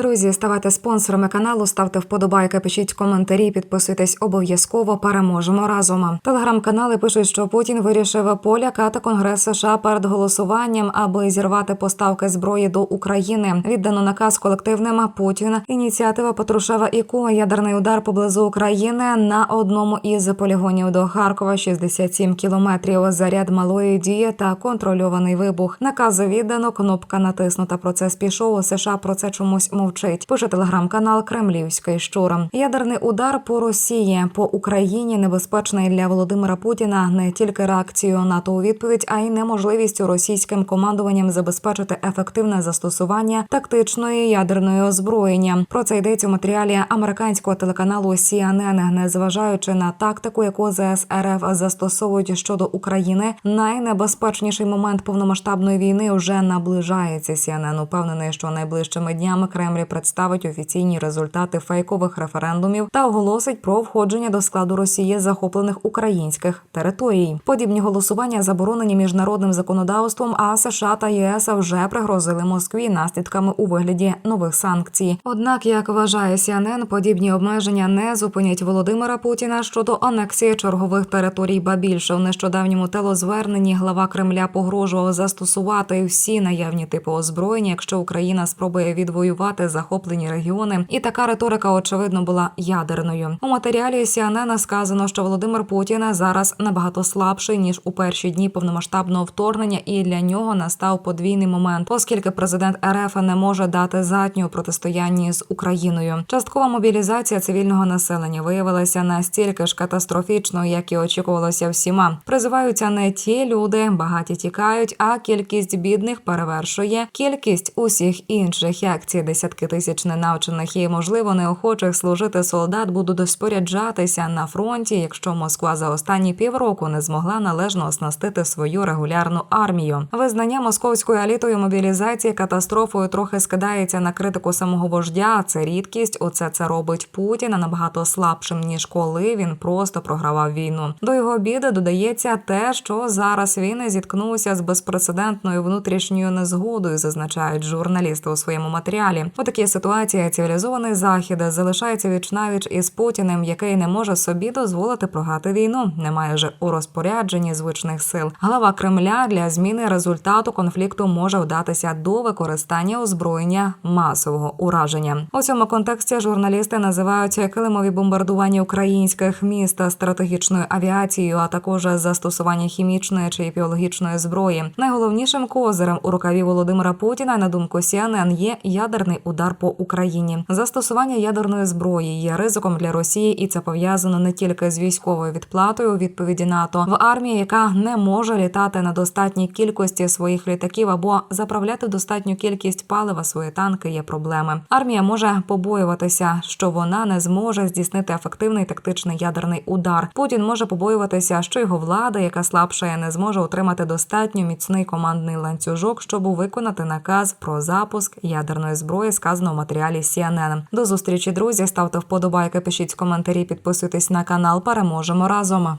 Друзі, ставайте спонсорами каналу, ставте вподобайки, пишіть коментарі, підписуйтесь обов'язково. Переможемо разом. Телеграм-канали пишуть, що Путін вирішив полякати Конгрес США перед голосуванням, аби зірвати поставки зброї до України. Віддано наказ колективним Путін. Ініціатива Патрушева і Ку. Ядерний удар поблизу України на одному із полігонів до Харкова 67 кілометрів. Заряд малої дії та контрольований вибух. Наказ віддано. Кнопка натиснута. Процес пішов. США про це чомусь мовчить. Пише телеграм-канал Кремлівський щур. Ядерний удар по Росії по Україні небезпечний для Володимира Путіна не тільки реакцією НАТО у відповідь, а й неможливістю російським командуванням забезпечити ефективне застосування тактичної ядерної озброєння. Про це йдеться у матеріалі американського телеканалу CNN, незважаючи на тактику, яку ЗС РФ застосовують щодо України. Найнебезпечніший момент повномасштабної війни вже наближається. CNN упевнений, що найближчими днями Кремль представить офіційні результати фейкових референдумів та оголосить про входження до складу Росії захоплених українських територій. Подібні голосування заборонені міжнародним законодавством. А США та ЄС вже пригрозили Москві наслідками у вигляді нових санкцій. Однак, як вважає CNN, подібні обмеження не зупинять Володимира Путіна щодо анексії чергових територій. Ба більше в нещодавньому телозверненні глава Кремля погрожував застосувати всі наявні типи озброєння, якщо Україна спробує відвоювати захоплені регіони. І така риторика, очевидно, була ядерною. У матеріалі CNN сказано, що Володимир Путін зараз набагато слабший ніж у перші дні повномасштабного вторгнення, і для нього настав подвійний момент, оскільки президент РФ не може дати задню протистоянні з Україною. Часткова мобілізація цивільного населення виявилася настільки ж катастрофічною, як і очікувалося всіма. Призиваються не ті люди, багаті тікають, а кількість бідних перевершує кількість усіх інших. Як ці десятки тисяч ненавчених і можливо неохочих служити солдат будуть розпоряджатися на фронті, якщо Москва за останні півроку не змогла належно оснастити свою регулярну армію. Визнання московською елітою мобілізації катастрофою трохи скидається на критику самого вождя. Це рідкість. Оце це робить Путіна набагато слабшим ніж коли він просто програвав війну. До його біди додається те, що зараз він зіткнувся з безпрецедентною внутрішньою незгодою, зазначають журналісти у своєму матеріалі. У такій ситуації цивілізований захід залишається вічнавіч із Путіним, який не може собі дозволити програти війну. Немає же у розпорядженні звичних сил. Глава Кремля для зміни результату конфлікту може вдатися до використання озброєння масового ураження. У цьому контексті журналісти називають килимові бомбардування українських міст стратегічною авіацією, а також застосування хімічної чи біологічної зброї. Найголовнішим козирем у рукаві Володимира Путіна, на думку CNN, є ядерний удар по Україні. Застосування ядерної зброї є ризиком для Росії, і це пов'язано не тільки з військовою відплатою у відповіді НАТО в армії, яка не може літати на достатній кількості своїх літаків або заправляти достатню кількість палива свої танки. Є проблеми. Армія може побоюватися, що вона не зможе здійснити ефективний тактичний ядерний удар. Путін може побоюватися, що його влада, яка слабшає, не зможе отримати достатньо міцний командний ланцюжок, щоб виконати наказ про запуск ядерної зброї, сказано в матеріалі CNN. До зустрічі, друзі. Ставте вподобайки, пишіть коментарі, підписуйтесь на канал. Переможемо разом.